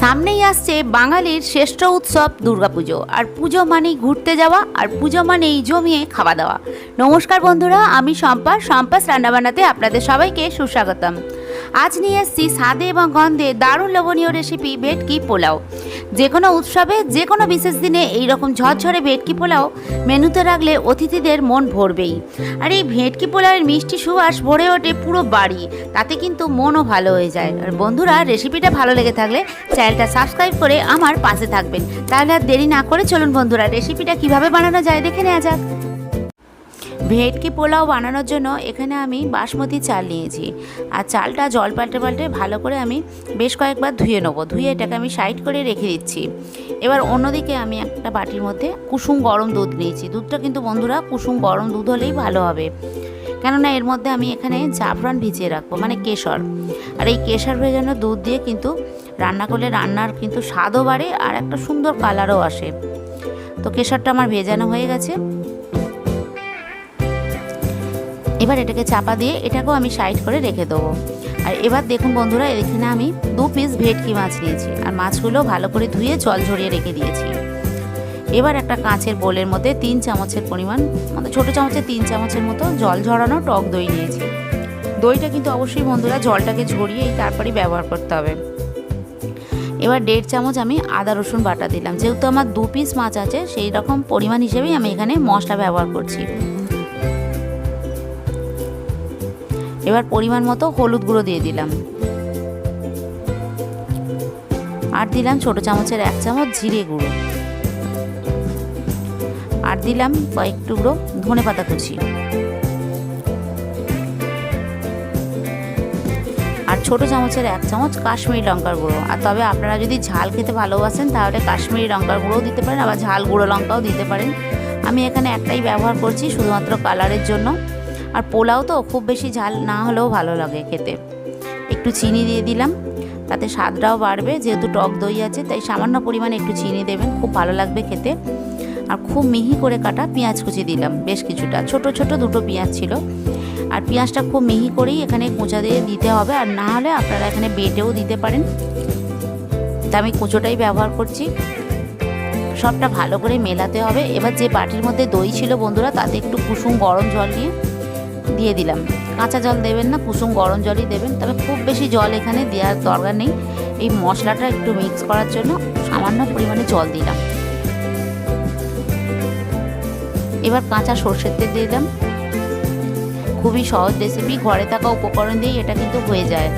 সামনেই আসছে বাঙালির শ্রেষ্ঠ উৎসব দুর্গাপুজো। আর পুজো মানেই ঘুরতে যাওয়া, আর পুজো মানেই জমিয়ে খাওয়া দাওয়া। নমস্কার বন্ধুরা, আমি শম্পা। শম্পাস রান্নাবান্নাতে আপনাদের সবাইকে সুস্বাগতম। আজ নিয়ে এসেছি স্বাদে এবং গন্ধে দারুণ লোভনীয় রেসিপি ভেটকি পোলাও। যে কোনো উৎসবে যে কোনো বিশেষ দিনে এই রকম ঝরঝরে ভেটকি পোলাও মেনুতে রাখলে অতিথিদের মন ভরবেই। আর এই ভেটকি পোলাওয়ের মিষ্টি সুবাস ভরে ওঠে পুরো বাড়ি, তাতে কিন্তু মনও ভালো হয়ে যায়। আর বন্ধুরা রেসিপিটা ভালো লেগে থাকলে চ্যানেলটা সাবস্ক্রাইব করে আমার পাশে থাকবেন। তাহলে আর দেরি না করে চলুন বন্ধুরা রেসিপিটা কীভাবে বানানো যায় দেখে নেওয়া যাক। ভেটকি পোলাও বানানোর জন্য এখানে আমি বাসমতি চাল নিয়েছি। আর চালটা জল পাল্টে পাল্টে ভালো করে আমি বেশ কয়েকবার ধুয়ে নেব। ধুয়ে এটাকে আমি সাইড করে রেখে দিচ্ছি। এবার অন্যদিকে আমি একটা বাটির মধ্যে কুসুম গরম দুধ নিয়েছি। দুধটা কিন্তু বন্ধুরা কুসুম গরম দুধ হলেই ভালো হবে। কেননা এর মধ্যে আমি এখানে জাফরান ভিজিয়ে রাখব মানে কেশর। আর এই কেশর ভেজানো দুধ দিয়ে কিন্তু রান্না করলে রান্নার কিন্তু স্বাদও বাড়ে আর একটা সুন্দর কালারও আসে। তো কেশরটা আমার ভেজানো হয়ে গেছে। এবার এটাকে চাপা দিয়ে এটাকেও আমি সাইড করে রেখে দেবো। আর এবার দেখুন বন্ধুরা, এখানে আমি দু পিস ভেটকি মাছ নিয়েছি আর মাছগুলো ভালো করে ধুয়ে জল ঝরিয়ে রেখে দিয়েছি। এবার একটা কাঁচের বোলের মধ্যে তিন চামচের পরিমাণ মানে ছোটো চামচের তিন চামচের মতো জল ঝরানো টক দই নিয়েছি। দইটা কিন্তু অবশ্যই বন্ধুরা জলটাকে ঝরিয়েই তারপরেই ব্যবহার করতে হবে। এবার দেড় চামচ আমি আদা রসুন বাটা দিলাম। যেহেতু আমার দু পিস মাছ আছে সেই রকম পরিমাণ হিসেবেই আমি এখানে মশলা ব্যবহার করছি। এবার পরিমাণ মতো হলুদ গুঁড়ো দিয়ে দিলাম। আর দিলাম ছোট চামচের এক চামচ জিরে গুঁড়ো। আর দিলাম কয়েক টুকরো ধনে পাতা কুচি। আর ছোট চামচের এক চামচ কাশ্মীরি লঙ্কার গুঁড়ো। আর তবে আপনারা যদি ঝাল খেতে ভালোবাসেন, তাহলে কাশ্মীরি লঙ্কার গুঁড়োও দিতে পারেন, আবার ঝাল গুঁড়ো লঙ্কাও দিতে পারেন। আমি এখানে একটাই ব্যবহার করছি, শুধুমাত্র কালারের জন্য। আর পোলাও তো খুব বেশি ঝাল না হলেও ভালো লাগে খেতে। একটু চিনি দিয়ে দিলাম, তাতে স্বাদটাও বাড়বে, যেহেতু টক দই আছে, তাই সামান্য পরিমাণে একটু চিনি দেবেন, খুব ভালো লাগবে খেতে। আর খুব মিহি করে কাটা পেঁয়াজ কুচি দিলাম, বেশ কিছুটা। ছোট ছোট দুটো পেঁয়াজ ছিল, আর পেঁয়াজটা খুব মিহি করেই এখানে কুঁচা দিয়ে দিতে হবে, আর না হলে আপনারা এখানে বেটেও দিতে পারেন। তা আমি কুচোটাই ব্যবহার করছি। সবটা ভালো করে মেলাতে হবে। এবার যে বাটির মধ্যে দই ছিল বন্ধুরা, তাতে একটু কুসুম গরম জল নিয়ে দিয়ে দিলাম। কাঁচা জল দেবেন না, কুসুম গরম জলই দেবেন। তবে খুব বেশি জল এখানে দেওয়ার দরকার নেই। এই মশলাটা একটু মিক্স করার জন্য সামান্য পরিমাণে জল দিলাম। এবার কাঁচা সর্ষের তেল দিলাম। খুবই সহজ রেসিপি ঘরে থাকা উপকরণ দিয়েই এটা কিন্তু হয়ে যায়।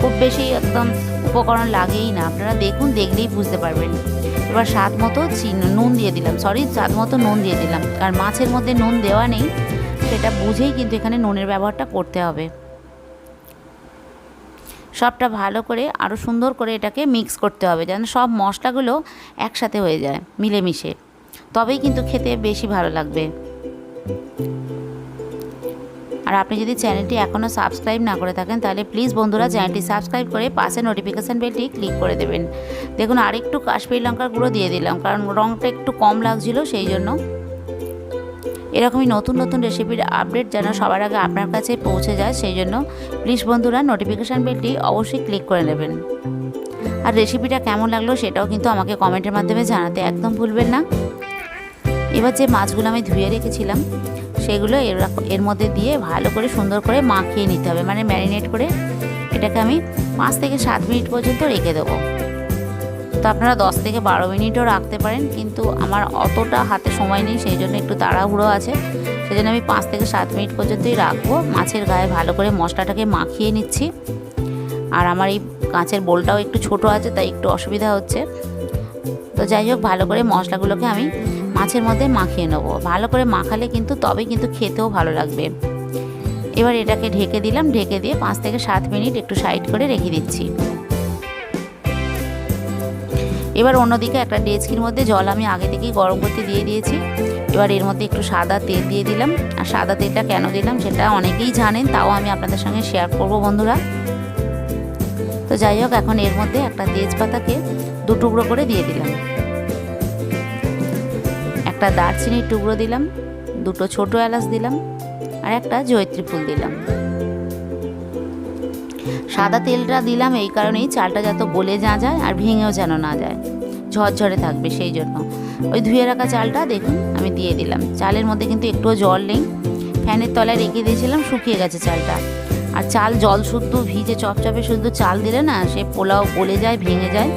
খুব বেশি একদম উপকরণ লাগেই না। আপনারা দেখুন, দেখলেই বুঝতে পারবেন। এবার স্বাদ মতো নুন দিয়ে দিলাম। সরি স্বাদ মতো নুন দিয়ে দিলাম। কারণ মাছের মধ্যে নুন দেওয়া নেই। সেটা বুঝেই কিন্তু এখানে নুনের ব্যবহারটা করতে হবে। সবটা ভালো করে আরও সুন্দর করে এটাকে মিক্স করতে হবে যেন সব মশলাগুলো একসাথে হয়ে যায়, মিলেমিশে। তবেই কিন্তু খেতে বেশি ভালো লাগবে। আর আপনি যদি চ্যানেলটি এখনও সাবস্ক্রাইব না করে থাকেন, তাহলে প্লিজ বন্ধুরা চ্যানেলটি সাবস্ক্রাইব করে পাশে নোটিফিকেশান বেলটি ক্লিক করে দেবেন। দেখুন, আরেকটু কাশ্মীর লঙ্কার গুঁড়ো দিয়ে দিলাম, কারণ রঙটা একটু কম লাগছিল, সেই জন্য এরকমই নতুন নতুন রেসিপির আপডেট যেন সবার আগে আপনার কাছে পৌঁছে যায়, সেই জন্য প্লিজ বন্ধুরা নোটিফিকেশান বেলটি অবশ্যই ক্লিক করে নেবেন। আর রেসিপিটা কেমন লাগল সেটাও কিন্তু আমাকে কমেন্টের মাধ্যমে জানাতে একদম ভুলবেন না। এবার যে মাছগুলো আমি ধুয়ে রেখেছিলাম, সেগুলো এর মধ্যে দিয়ে ভালো করে সুন্দর করে মাখিয়ে নিতে হবে। মানে ম্যারিনেট করে এটাকে আমি পাঁচ থেকে সাত মিনিট পর্যন্ত রেখে দেবো। তো আপনারা দশ থেকে বারো মিনিটও রাখতে পারেন, কিন্তু আমার অতটা হাতে সময় নেই, সেই জন্য একটু তাড়াহুড়ো আছে। সেই জন্য আমি পাঁচ থেকে সাত মিনিট পর্যন্তই রাখব। মাছের গায়ে ভালো করে মশলাটাকে মাখিয়ে নিচ্ছি। আর আমার এই কাঁচের বোলটাও একটু ছোট আছে, তাই একটু অসুবিধা হচ্ছে। তো যাই হোক, ভালো করে মশলাগুলোকে আমি মাছের মধ্যে মাখিয়ে নেব। ভালো করে মাখালে কিন্তু তবে কিন্তু খেতেও ভালো লাগবে। এবার এটাকে ঢেকে দিলাম। ঢেকে দিয়ে পাঁচ থেকে সাত মিনিট একটু সাইড করে রেখে দিচ্ছি। এবার অন্যদিকে একটা ডেচকির মধ্যে জল আমি আগে থেকেই গরম করতে দিয়ে দিয়েছি। এবার এর মধ্যে একটু সাদা তেল দিয়ে দিলাম। আর সাদা তেলটা কেন দিলাম সেটা অনেকেই জানেন, তাও আমি আপনাদের সঙ্গে শেয়ার করব বন্ধুরা। তো যাই হোক, এখন এর মধ্যে একটা তেজপাতাকে দু টুকরো করে দিয়ে দিলাম। একটা দারচিনির টুকরো দিলাম, দুটো ছোটো এলাচ দিলাম, আর একটা জয়ত্রী ফুল দিলাম। সাদা তেলটা দিলাম এই কারণেই চালটা যাতে গলে না যায় আর ভেঙেও যেন না যায়। ঝরঝরে থাকবে সেই জন্য। ওই ধুয়ে রাখা চালটা দেখুন, আমি দিয়ে দিলাম। চালের মধ্যে কিন্তু একটুও জল নেই। ফ্যানের তলায় রেখে দিয়েছিলাম, শুকিয়ে গেছে চালটা। আর চাল জল শুদ্ধ, ভিজে, চপচপে শুদ্ধ চাল দিলে না, সে পোলাও গলে যায়, ভেঙে যায়,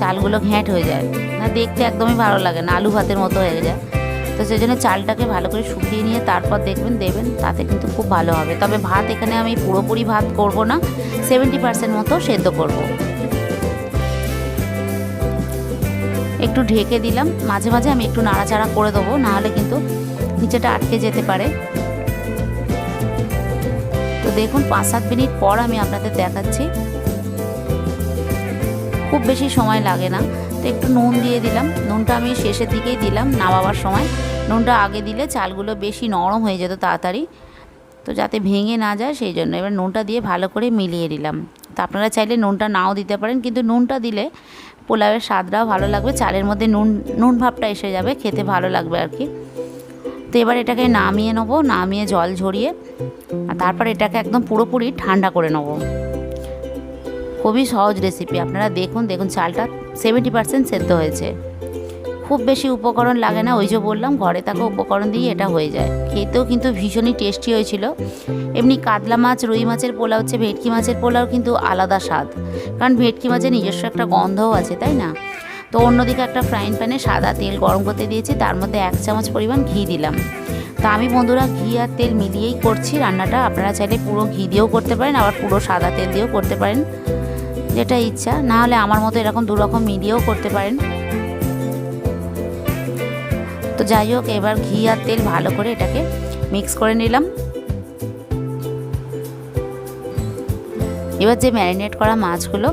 চালগুলো ঘ্যাঁট হয়ে যায়। না, দেখতে একদমই ভালো লাগে না, আলু ভাতের মতো হয়ে যায়। তো সেই জন্য চালটাকে ভালো করে শুকিয়ে নিয়ে তারপর দেখবেন, দেবেন, তাতে কিন্তু খুব ভালো হবে। তবে ভাত এখানে আমি পুরোপুরি ভাত করব না, সেভেন্টি পার্সেন্ট মতো সেদ্ধ করব। একটু ঢেকে দিলাম। মাঝে মাঝে আমি একটু নাড়াচাড়া করে দেবো, নাহলে কিন্তু নিচেটা আটকে যেতে পারে। তো দেখুন, পাঁচ সাত মিনিট পর আমি আপনাদের দেখাচ্ছি। খুব বেশি সময় লাগে না। তো একটু নুন দিয়ে দিলাম। নুনটা আমি শেষের দিকেই দিলাম নামাবার সময়। নুনটা আগে দিলে চালগুলো বেশি নরম হয়ে যেত তাড়াতাড়ি। তো যাতে ভেঙে না যায়, সেই জন্য এবার নুনটা দিয়ে ভালো করে মিলিয়ে দিলাম। তো আপনারা চাইলে নুনটা নাও দিতে পারেন, কিন্তু নুনটা দিলে পোলাওয়ের স্বাদটাও ভালো লাগবে, চালের মধ্যে নুন নুন ভাবটা এসে যাবে, খেতে ভালো লাগবে আর কি। তো এবার এটাকে নামিয়ে নেব, নামিয়ে জল ঝরিয়ে, আর তারপর এটাকে একদম পুরোপুরি ঠান্ডা করে নেব। খুবই সহজ রেসিপি আপনারা দেখুন দেখুন চালটা সেভেন্টি পার্সেন্ট সেদ্ধ হয়েছে। খুব বেশি উপকরণ লাগে না, ওই যে বললাম, ঘরে থাকা উপকরণ দিয়ে এটা হয়ে যায়। খেতেও কিন্তু ভীষণই টেস্টি হয়েছিল। এমনি কাতলা মাছ, রুই মাছের পোলাও, হচ্ছে ভেটকি মাছের পোলাও কিন্তু আলাদা স্বাদ। কারণ ভেটকি মাছের নিজস্ব একটা গন্ধও আছে, তাই না? তো অন্যদিকে একটা ফ্রাইং প্যানে সাদা তেল গরম করতে দিয়েছি, তার মধ্যে এক চামচ পরিমাণ ঘি দিলাম। তা আমি বন্ধুরা ঘি আর তেল মিলিয়েই করছি রান্নাটা, আপনারা চাইলে পুরো ঘি দিয়েও করতে পারেন, আবার পুরো সাদা তেল দিয়েও করতে পারেন। যেটা ইচ্ছা, না হলে আমার মতো এরকম দুরকম মিলিয়েও করতে পারেন। তো যাই হোক, এবার ঘি আর তেল ভালো করে এটাকে মিক্স করে নিলাম। এবার যে ম্যারিনেট করা মাছগুলো,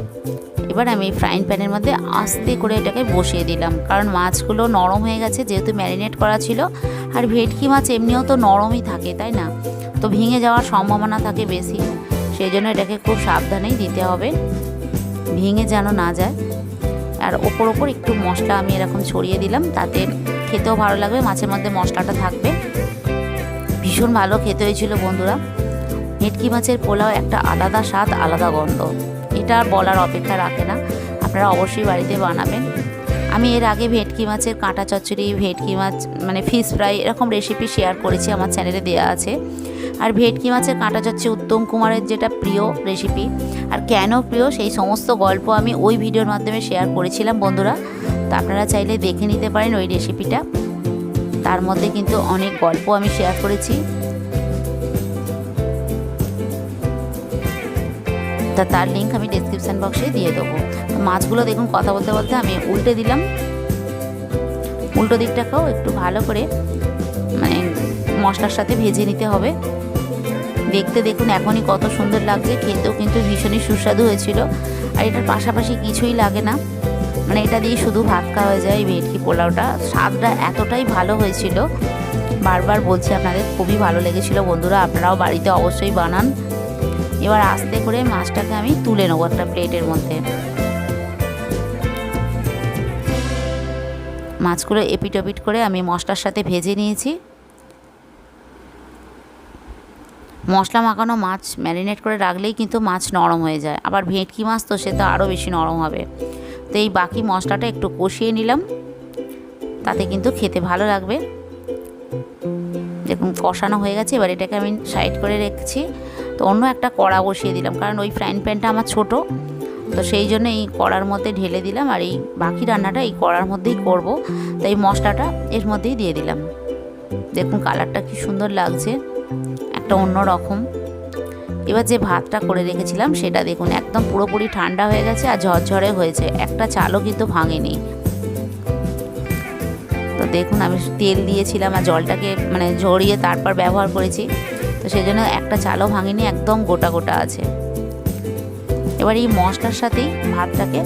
এবার আমি ফ্রাইং প্যানের মধ্যে আস্তে করে এটাকে বসিয়ে দিলাম। কারণ মাছগুলো নরম হয়ে গেছে, যেহেতু ম্যারিনেট করা ছিল, আর ভেটকি মাছ এমনিও তো নরমই থাকে, তাই না? তো ভেঙে যাওয়ার সম্ভাবনা থাকে বেশি, সেই জন্য এটাকে খুব সাবধানেই দিতে হবে। ভেঙে যেন না যায়। আর ওপর ওপর একটু মশলা আমি এরকম ছড়িয়ে দিলাম, তাতে খেতেও ভালো লাগবে, মাছের মধ্যে মশলাটা থাকবে। ভীষণ ভালো খেতে হয়েছিল বন্ধুরা। ভেটকি মাছের পোলাও একটা আলাদা স্বাদ, আলাদা গন্ধ। এটা আর বলার অপেক্ষা রাখে না, আপনারা অবশ্যই বাড়িতে বানাবেন। আমি এর আগে ভেটকি মাছের কাঁটা চচ্চড়ি, ভেটকি মাছ মানে ফিশ ফ্রাই এরকম রেসিপি শেয়ার করেছি, আমার চ্যানেলে দেওয়া আছে। আর ভেটকি মাছের কাঁটা চচ্চড়ি উত্তম কুমারের যেটা প্রিয় রেসিপি আর কেন প্রিয় সেই সমস্ত গল্প আমি ওই ভিডিওর মাধ্যমে শেয়ার করেছিলাম বন্ধুরা। তো আপনারা চাইলে দেখে নিতে পারেন ওই রেসিপিটা তার মধ্যে কিন্তু অনেক গল্প আমি শেয়ার করেছি। তা তার লিঙ্ক আমি ডিসক্রিপশান বক্সে দিয়ে দেবো। মাছগুলো দেখুন কথা বলতে বলতে আমি উল্টে দিলাম। উল্টো দিকটাকেও একটু ভালো করে মানে মশলার সাথে ভেজে নিতে হবে। দেখতে দেখুন এখনই কত সুন্দর লাগছে। খেতেও কিন্তু ভীষণই সুস্বাদু হয়েছিল। আর এটার পাশাপাশি কিছুই লাগে না। মানে এটা দিয়ে শুধু ভাত খাওয়া যায়, এই ভেটকি পোলাওটা। স্বাদটা এতটাই ভালো হয়েছিল। বারবার বলছি আপনাদের, খুবই ভালো লেগেছিল। বন্ধুরা, আপনারাও বাড়িতে অবশ্যই বানান। এবার আস্তে করে মাছটাকে আমি তুলে নেব একটা প্লেটের মধ্যে। মাছগুলো এপিট ওপিট করে আমি মশলার সাথে ভেজে নিয়েছি। মশলা মাখানো মাছ ম্যারিনেট করে রাখলেই কিন্তু মাছ নরম হয়ে যায়। আবার ভেটকি মাছ তো, সে তো আরও বেশি নরম হবে। তো এই বাকি মশলাটা একটু কষিয়ে নিলাম। তাতে কিন্তু খেতে ভালো লাগবে। দেখুন, কষানো হয়ে গেছে। এবার এটাকে আমি সাইড করে রেখেছি। তো অন্য একটা কড়া বসিয়ে দিলাম, কারণ ওই ফ্রাইং প্যানটা আমার ছোট। তো সেই জন্য এই কড়ার মধ্যে ঢেলে দিলাম আর এই বাকি রান্নাটা এই কড়ার মধ্যেই করব। তো এই মশলাটা এর মধ্যেই দিয়ে দিলাম। দেখুন, কালারটা কি সুন্দর লাগছে। একটা অন্য রকম। এবার যে ভাতটা করে রেখেছিলাম সেটা দেখুন, একদম পুরোপুরি ঠান্ডা হয়ে গেছে আর ঝরঝরে হয়েছে। একটা চালও কিন্তু ভাঙেনি। তো দেখুন, আমি তেল দিয়েছিলাম আর জলটাকে মানে ঝরিয়ে তারপর ব্যবহার করেছি। তো সেই জন্য একটা চালও ভাঙেনি, একদম গোটা গোটা আছে। এবার এই মশলার সাথেই ভাতটাকে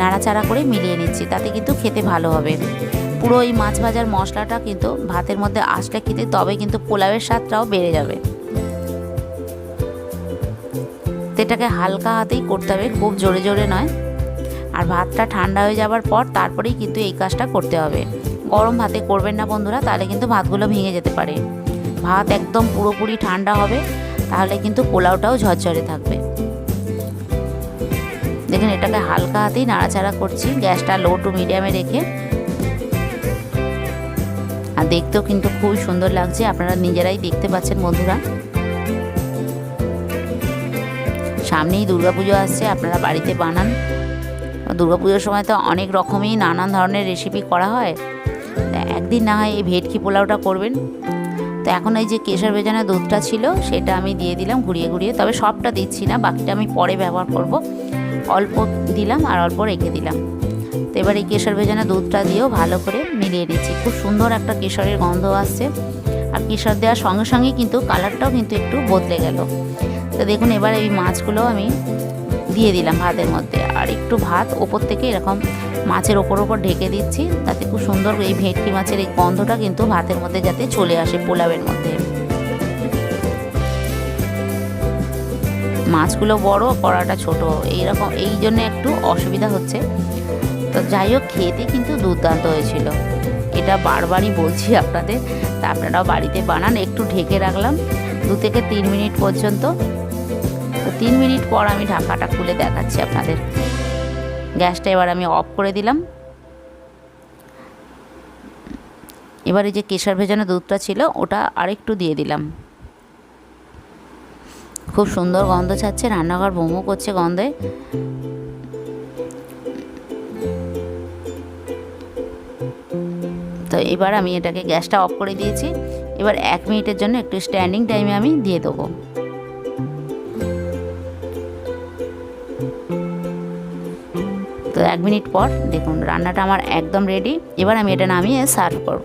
নাড়াচাড়া করে মিলিয়ে নিচ্ছি, তাতে কিন্তু খেতে ভালো হবে। পুরো এই মাছ ভাজার মশলাটা কিন্তু ভাতের মধ্যে আসলে খেতে, তবে কিন্তু পোলাওয়ের স্বাদটাও বেড়ে যাবে। এটাকে হালকা হাতেই করতে হবে, খুব জোরে জোরে নয়। আর ভাতটা ঠান্ডা হয়ে যাবার পর তারপরেই কিন্তু এই কাজটা করতে হবে। গরম ভাতে করবেন না বন্ধুরা, তাহলে কিন্তু ভাতগুলো ভেঙে যেতে পারে। ভাত একদম পুরোপুরি ঠান্ডা হবে, তাহলে কিন্তু পোলাওটাও ঝরঝরে থাকবে। দেখুন, এটাকে হালকা হাতেই নাড়াচাড়া করছি, গ্যাসটা লো টু মিডিয়ামে রেখে। আর দেখতেও কিন্তু খুবই সুন্দর লাগছে, আপনারা নিজেরাই দেখতে পাচ্ছেন বন্ধুরা। সামনেই দুর্গাপুজো আসছে, আপনারা বাড়িতে বানান। দুর্গাপুজোর সময় তো অনেক রকমই নানান ধরনের রেসিপি করা হয়। একদিন না হয় এই ভেটকি পোলাওটা করবেন। তো এখন এই যে কেশর ভেজানো দুধটা ছিল, সেটা আমি দিয়ে দিলাম ঘুরিয়ে ঘুরিয়ে। তবে সবটা দিচ্ছি না, বাকিটা আমি পরে ব্যবহার করব। অল্প দিলাম আর অল্প রেখে দিলাম। তো এবার এই কেশর ভেজানো দুধটা দিয়েও ভালো করে মিলিয়ে নিচ্ছি। খুব সুন্দর একটা কেশরের গন্ধ আসছে। আর কেশর দেওয়ার সঙ্গে সঙ্গে কিন্তু কালারটাও কিন্তু একটু বদলে গেল। তো দেখুন, এবার এই মাছগুলো আমি দিয়ে দিলাম ভাতের মধ্যে। আর একটু ভাত ওপর থেকে এরকম মাছের ওপর ওপর ঢেকে দিচ্ছি, তাতে খুব সুন্দর এই ভেটকি মাছের এই গন্ধটা কিন্তু ভাতের মধ্যে যাতে চলে আসে পোলাওয়ের মধ্যে। মাছগুলো বড়, কড়াটা ছোট, এইরকম, এই জন্য একটু অসুবিধা হচ্ছে। তো যাই হোক, খেতে কিন্তু দুর্দান্ত হয়েছিল। এটা বারবারই বলছি আপনাদের, তা আপনারাও বাড়িতে বানান, একটু ঢেকে রাখলাম। দু থেকে তিন মিনিট পর্যন্ত তিন মিনিট পর আমি ঢাকাটা খুলে দেখাচ্ছি আপনাদের। গ্যাসটা এবার আমি অফ করে দিলাম। এবার এই যে কেশর ভেজানো দুধটা ছিল, ওটা আরেকটু দিয়ে দিলাম। খুব সুন্দর গন্ধ ছাড়ছে, রান্নাঘর ভোমো করছে গন্ধে। তো এবার আমি এটাকে গ্যাসটা অফ করে দিয়েছি। এবার এক মিনিটের জন্য একটু স্ট্যান্ডিং টাইমে আমি দিয়ে দেবো। তো এক মিনিট পর দেখুন রান্নাটা আমার একদম রেডি এবার আমি এটা নামিয়ে সার্ভ করব।